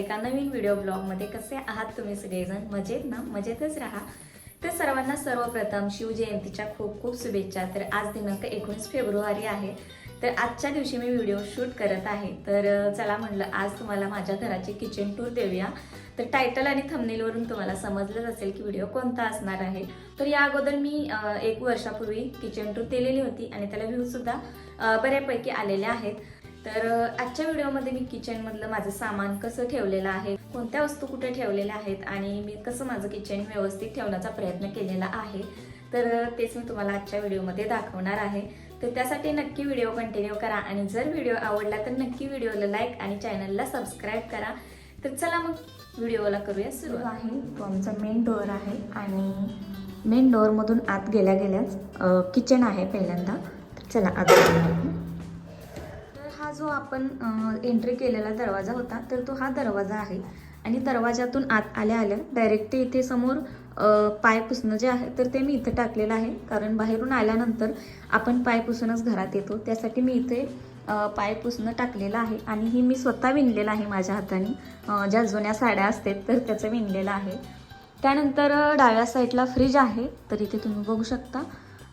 एका नवीन व्हिडिओ ब्लॉगमध्ये कसे आहात तुम्ही सगळेजण? मजेत ना? मजेतच राहा. तर सर्वांना सर्वप्रथम शिवजयंतीच्या खूप खूप शुभेच्छा. तर आज दिनांक एकोणीस फेब्रुवारी आहे. तर आजच्या दिवशी मी व्हिडिओ शूट करत आहे. तर चला म्हणलं आज तुम्हाला माझ्या घराची किचन टूर देऊया. तर टायटल आणि थंबनेलवरून तुम्हाला समजलंच असेल की व्हिडिओ कोणता असणार आहे. तर या अगोदर मी एक वर्षापूर्वी किचन टूर दिलेली होती आणि त्याला व्ह्यूजसुद्धा बऱ्यापैकी आलेले आहेत. तर आजच्या व्हिडिओमध्ये मी किचनमधलं माझं सामान कसं ठेवलेलं आहे कोणत्या वस्तू कुठे ठेवलेल्या आहेत आणि मी कसं माझं किचन व्यवस्थित ठेवण्याचा प्रयत्न केलेला आहे तर तेच मी तुम्हाला आजच्या व्हिडिओमध्ये दाखवणार आहे. तर त्यासाठी नक्की व्हिडिओ कंटिन्यू करा आणि जर व्हिडिओ आवडला तर नक्की व्हिडिओला लाईक आणि चॅनलला सबस्क्राईब करा. तर चला मग व्हिडिओला करूया सुरू आहे तो आमचा मेन डोअर आहे आणि मेन डोअरमधून आत गेल्या गेल्याच किचन आहे पहिल्यांदा. तर चला आत हा जो आपण एंट्री केलेला दरवाजा होता तर तो हा दरवाजा आहे. आणि दरवाजातून आत आल्या आल्या डायरेक्ट ते इथे समोर पाय पुसणं जे आहे तर ते मी इथं टाकलेलं आहे. कारण बाहेरून आल्यानंतर आपण पाय पुसूनच घरात येतो. त्यासाठी मी इथे पाय पुसणं टाकलेलं आहे. आणि ही मी स्वतः विणलेलं आहे माझ्या हाताने. ज्या जुन्या साड्या असतात तर त्याचं विणलेलं आहे. त्यानंतर डाव्या साईडला फ्रीज आहे तर इथे तुम्ही बघू शकता.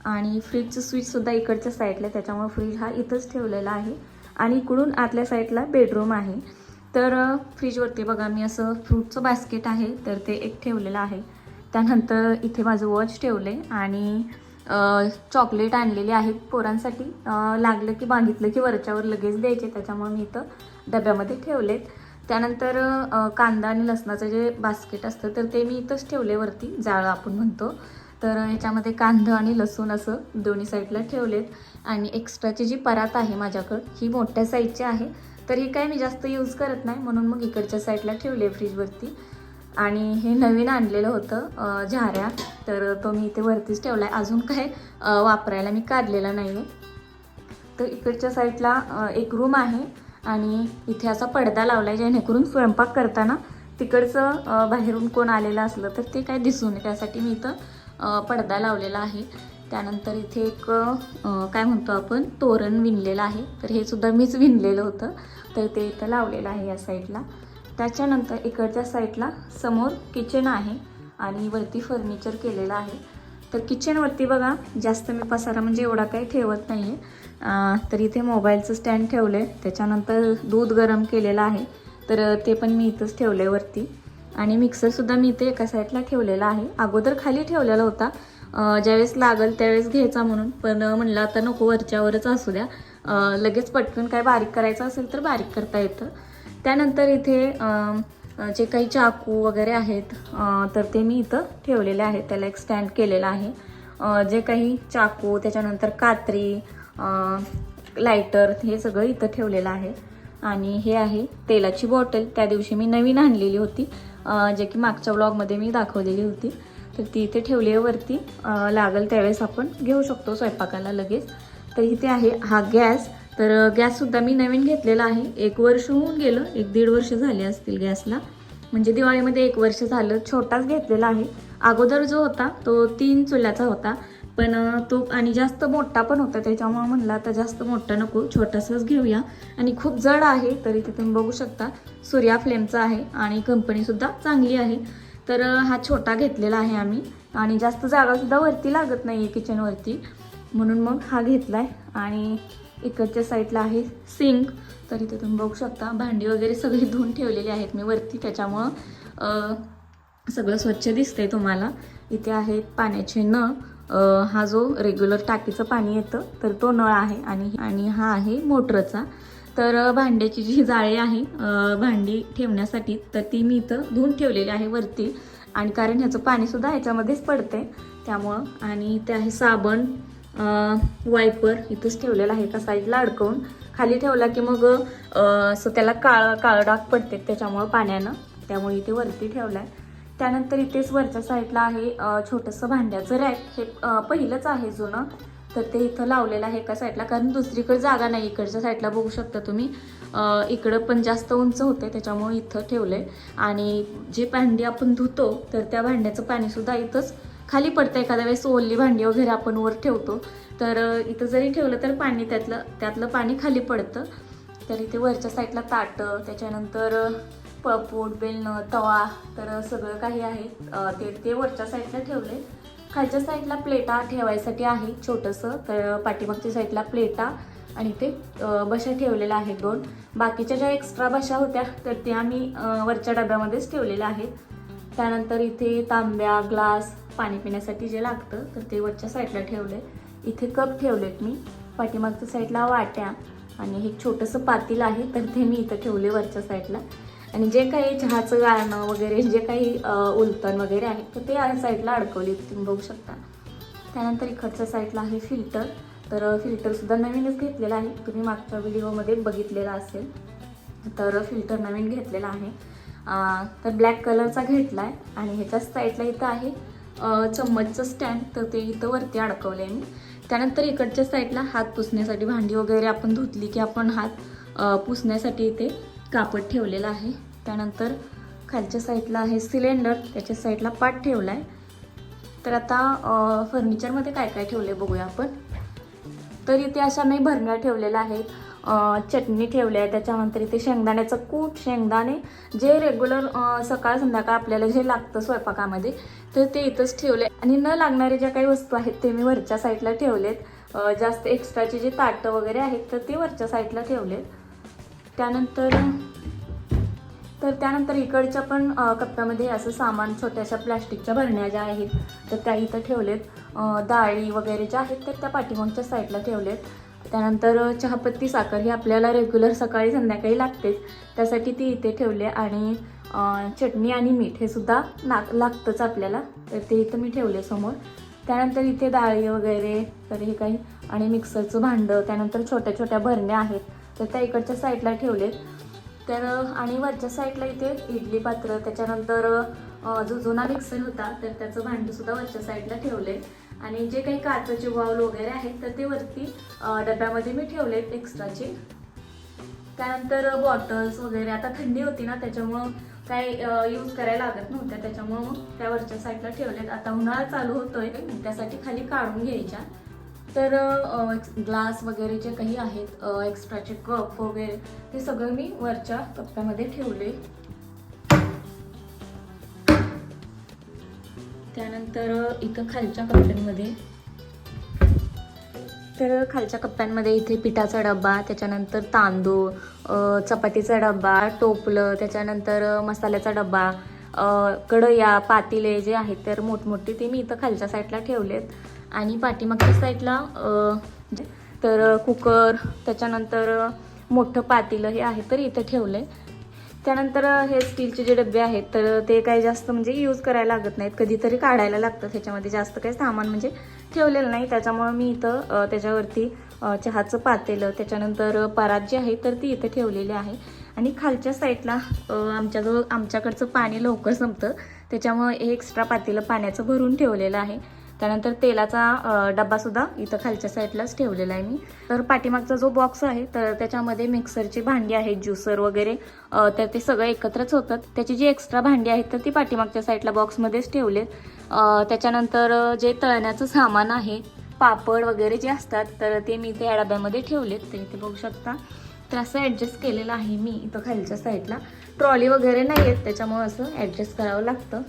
आणि फ्रीजचं स्विचसुद्धा इकडच्या साईडला आहे, त्याच्यामुळे फ्रीज हा इथंच ठेवलेला आहे. आणि इकडून आतल्या साईडला बेडरूम आहे. तर फ्रीजवरती बघा मी असं फ्रूटचं बास्केट आहे तर ते एक ठेवलेलं आहे. त्यानंतर इथे माझं वॉच ठेवले आणि चॉकलेट आणलेले आहेत पोरांसाठी. लागलं की मागितलं की वरच्यावर लगेच द्यायचे त्याच्यामुळे मी इथं डब्यामध्ये ठेवलेत. त्यानंतर कांदा आणि लसणाचं जे बास्केट असतं तर ते मी इथंच ठेवले वरती जाळं आपण म्हणतो. तर ह्याच्यामध्ये कांदं आणि लसूण असं दोन्ही साईडला ठेवलेत. आणि एक्स्ट्राची जी परात आहे माझ्याकडं ही मोठ्या साईजची आहे. तर ही काय मी जास्त यूज करत नाही म्हणून मग इकडच्या साईडला ठेवले फ्रीजवरती आणि हे नवीन आणलेलं होतं झाऱ्या. तर तो मी इथे वरतीच ठेवला आहे अजून काय वापरायला मी काढलेला नाही आहे तर इकडच्या साईडला एक रूम आहे. आणि इथे असा पडदा लावला आहे जेणेकरून स्वयंपाक करताना तिकडचं बाहेरून कोण आलेलं असलं तर ते काय दिसू नये त्यासाठी मी इथं पडदा लावलेला आहे. त्यानंतर इथे एक काय म्हणतो आपण तोरण विणलेलं आहे. तर हे सुद्धा मीच विणलेलं होतं. तर ते इथं लावलेलं आहे या साईडला. त्याच्यानंतर इकडच्या साईडला समोर किचन आहे आणि वरती फर्निचर केलेलं आहे. तर किचनवरती बघा जास्त मी पसारा म्हणजे एवढा काही ठेवत नाही आहे तर इथे मोबाईलचं स्टँड ठेवलं आहे त्याच्यानंतर दूध गरम केलेलं आहे. तर ते पण मी इथंच ठेवलं आहे वरती. आणि मिक्सरसुद्धा मी इथे एका साईडला ठेवलेला आहे. अगोदर खाली ठेवलेला होता. ज्यावेळेस लागल त्यावेळेस घ्यायचा म्हणून. पण म्हणलं आता नको वरच्यावरच असू द्या. लगेच पटकन काय बारीक करायचं असेल तर बारीक करता येतं. त्यानंतर इथे जे काही चाकू वगैरे आहेत तर ते मी इथं ठेवलेले आहेत. त्याला एक स्टँड केलेला आहे. जे काही चाकू त्याच्यानंतर कात्री लायटर हे सगळं इथं ठेवलेलं आहे. आणि हे आहे तेलाची बॉटल त्या दिवशी मी नवीन आणलेली होती. जे की मागच्या ब्लॉगमध्ये मी दाखवलेली होती. तर ती इथे ठेवली आहे वरती. लागेल त्यावेळेस आपण घेऊ शकतो स्वयंपाकाला लगेच. तर इथे आहे हा गॅस. तर गॅससुद्धा मी नवीन घेतलेला आहे. एक वर्ष होऊन गेलं. एक दीड वर्ष झाले असतील गॅसला. म्हणजे दिवाळीमध्ये एक वर्ष झालं छोटाच घेतलेला आहे. अगोदर जो होता तो तीन चुल्याचा होता. पण तो आणि जास्त मोठा पण होता त्याच्यामुळे म्हणलं आता जास्त मोठा नको छोटासाच घेऊया. आणि खूप जड आहे तरी ते तुम्ही बघू शकता. सूर्या फ्लेमचा आहे आणि कंपनीसुद्धा चांगली आहे. तर हा छोटा घेतलेला आहे आम्ही. आणि जास्त जागासुद्धा वरती लागत नाही आहे किचनवरती म्हणून मग हा घेतला आहे आणि इकडच्या साईडला आहे सिंक तर इथे तुम्ही बघू शकता भांडी वगैरे सगळी धुवून ठेवलेली आहेत मी वरती. त्याच्यामुळं सगळं स्वच्छ दिसतंय तुम्हाला. इथे आहेत पाण्याचे नळ. हा जो रेग्युलर टाकीचं पाणी येतं तर तो नळ आहे आणि आणि हा आहे मोटरचा. तर भांड्याची जी जाळी आहे भांडी ठेवण्यासाठी तर ती मी इथं धुवून ठेवलेली आहे वरती. आणि कारण ह्याचं पाणीसुद्धा ह्याच्यामध्येच पडते त्यामुळं आणि इथे आहे साबण वायपर इथंच ठेवलेला आहे एका साईडला अडकवून. खाली ठेवला की मग असं त्याला काळ काळं डाग पडते त्याच्यामुळं पाण्यानं. त्यामुळे इथे वरती ठेवला आहे त्यानंतर इथेच वरच्या साईडला आहे छोटंसं भांड्याचं रॅक. हे पहिलंच आहे जुनं. तर ते इथं लावलेलं आहे एका साईडला. कारण दुसरीकडे जागा नाही. इकडच्या साईडला बघू शकता तुम्ही. इकडं पण जास्त उंच होते त्याच्यामुळे इथं ठेवलंय. आणि जे भांडी आपण धुतो तर त्या भांड्याचं पाणीसुद्धा इथंच खाली पडतं एखाद्या वेळेस ओल्ली भांडी वगैरे आपण वर ठेवतो. तर इथं जरी ठेवलं तर पाणी त्यातलं त्यातलं पाणी खाली पडतं. तर इथे वरच्या साईडला ताटं त्याच्यानंतर पळपूट बेलणं तवा तर सगळं काही आहे. ते ते वरच्या साईडला ठेवले. खालच्या साईडला प्लेटा ठेवायसाठी आहे छोटंसं तर पाठीमागच्या साईडला प्लेटा आणि ते बशा ठेवलेल्या आहेत दोन. बाकीच्या ज्या एक्स्ट्रा बशा होत्या तर त्या मी वरच्या डब्यामध्येच ठेवलेल्या आहेत. त्यानंतर इथे तांब्या ग्लास पाणी पिण्यासाठी जे लागतं तर ते वरच्या साईडला ठेवले. इथे कप ठेवलेत मी. पाठीमागच्या साईडला वाट्या आणि हे छोटंसं पातील आहे तर ते मी इथं ठेवले वरच्या साईडला. आणि जे काही चहाचं गाळणं वगैरे जे काही उलटण वगैरे आहे तर ते या साईडला अडकवले तुम्ही बघू शकता. त्यानंतर इकडच्या साईडला आहे फिल्टर. तर फिल्टरसुद्धा नवीनच घेतलेला आहे. तुम्ही मागच्या व्हिडिओमध्ये बघितलेला असेल. तर फिल्टर नवीन घेतलेला आहे. तर ब्लॅक कलरचा घेतला आहे आणि ह्याच्याच साईडला इथं आहे चम्मचचं स्टँड. तर ते इथं वरती अडकवलं आहे मी. त्यानंतर इकडच्या साईडला हात पुसण्यासाठी भांडी वगैरे आपण धुतली की आपण हात पुसण्यासाठी इथे कापड ठेवलेलं आहे. त्यानंतर खालच्या साईडला आहे सिलेंडर त्याच्या साईडला पाट ठेवला आहे तर आता फर्निचरमध्ये काय काय ठेवलं आहे बघूया आपण. तर इथे अशा मी भरण्या ठेवलेल्या आहेत. चटणी ठेवली आहे त्याच्यानंतर इथे शेंगदाण्याचं कूट शेंगदाणे जे रेग्युलर सकाळ संध्याकाळ आपल्याला जे लागतं स्वयंपाकामध्ये तर ते इथंच ठेवले. आणि न लागणारे ज्या काही वस्तू आहेत ते मी वरच्या साईडला ठेवलेत. जास्त एक्स्ट्राचे जे ताटं वगैरे आहेत तर ते वरच्या साईडला ठेवलेत. त्यानंतर तर त्यानंतर इकडच्या पण कप्प्यामध्ये असं सामान छोट्याशा प्लॅस्टिकच्या भरण्या ज्या आहेत तर त्या इथं ठेवलेत. डाळी वगैरे ज्या आहेत तर त्या पाठीमागच्या साईडला ठेवलेत. त्यानंतर चहापत्ती साखर ही आपल्याला रेग्युलर सकाळी संध्याकाळी लागतेच. त्यासाठी ती इथे ठेवले आणि चटणी आणि मीठ हे सुद्धा ना लागतंच आपल्याला. तर ते इथं मी ठेवले समोर. त्यानंतर इथे डाळी वगैरे तर हे काही आणि मिक्सरचं भांडं त्यानंतर छोट्या छोट्या भरण्या आहेत तर त्या इकडच्या साईडला ठेवलेत. तर आणि वरच्या साईडला इथे इडली पात्र त्याच्यानंतर जो जुना मिक्सर होता तर त्याचं भांडंसुद्धा वरच्या साईडला ठेवले आणि जे काही काचचे बाउल वगैरे आहेत तर ते वरती डब्यामध्ये मी ठेवलेत एक्स्ट्राचे त्यानंतर बॉटल्स वगैरे आता थंडी होती ना त्याच्यामुळं काय यूज करायला लागत नव्हत्या त्याच्यामुळं त्या वरच्या साईडला ठेवलेत. आता उन्हाळा चालू होतोय त्यासाठी खाली काढून घ्यायच्या. तर ग्लास वगैरे जे काही आहेत एक्स्ट्राचे कप वगैरे ते सगळं मी वरच्या कप्प्यामध्ये ठेवले. त्यानंतर इथं खालच्या कप्प्यांमध्ये. तर खालच्या कप्प्यांमध्ये इथे पिठाचा डबा त्याच्यानंतर तांदूळ चपातीचा डबा टोपलं त्याच्यानंतर मसाल्याचा डब्बा कडया कढया पातेले जे आहेत तर मोठमोठे ते मी इथं खालच्या साईडला ठेवलेत. आणि पाठीमागच्या साईडला तर कुकर त्याच्यानंतर मोठं पातेलं हे आहे तर इथं ठेवलंय. त्यानंतर हे स्टीलचे जे डबे आहेत तर ते काही जास्त म्हणजे यूज करायला लागत नाहीत. कधीतरी काढायला लागतं त्याच्यामध्ये जास्त काही सामान म्हणजे ठेवलेलं नाही. त्याच्यामुळं मी इथं त्याच्यावरती चहाचं पातेलं त्याच्यानंतर परात जी आहे तर ती इथं ठेवलेली आहे. आणि खालच्या साईडला आमच्याजवळ आमच्याकडचं पाणी लवकर संपतं. त्याच्यामुळं हे एक्स्ट्रा पातेलं पाण्याचं भरून ठेवलेलं आहे. त्यानंतर तेलाचा डब्बासुद्धा इथं खालच्या साईडलाच ठेवलेला आहे मी. तर पाठीमागचा जो बॉक्स आहे तर त्याच्यामध्ये मिक्सरची भांडी आहेत ज्युसर वगैरे. तर ते सगळं एकत्रच होतं. त्याची जी एक्स्ट्रा भांडी आहेत तर ती पाठीमागच्या साईडला बॉक्समध्येच ठेवलेत. त्याच्यानंतर जे तळण्याचं सामान आहे पापड वगैरे जे असतात तर ते मी त्या डब्यामध्ये ठेवलेत. ते इथे बघू शकता. तर असं ॲडजस्ट केलेलं आहे मी इथं खालच्या साईडला ट्रॉली वगैरे नाही आहेत त्याच्यामुळं असं ॲडजस्ट करावं लागतं.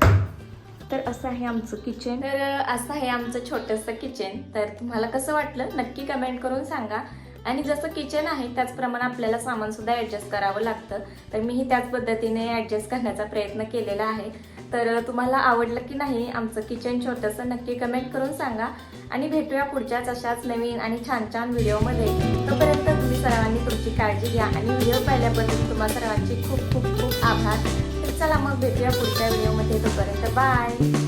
तर असं आहे आमचं किचन तर असं आहे आमचं छोटंसं किचन तर तुम्हाला कसं वाटलं नक्की कमेंट करून सांगा. आणि जसं किचन आहे त्याचप्रमाणे आपल्याला सामान सुद्धा ॲडजस्ट करावं लागतं. तर मीही त्याच पद्धतीने ॲडजस्ट करण्याचा प्रयत्न केलेला आहे. तर तुम्हाला आवडलं की नाही आमचं किचन छोटंसं नक्की कमेंट करून सांगा. आणि भेटूया पुढच्याच अशाच नवीन आणि छान छान व्हिडिओमध्ये तोपर्यंत तुम्ही सर्वांनी तुमची काळजी घ्या. आणि व्हिडिओ पाहिल्याबद्दल तुम्हा सर्वांचे खूप खूप खूप आभार. तर चला मग भेटूया पुढच्या व्हिडिओमध्ये तोपर्यंत बाय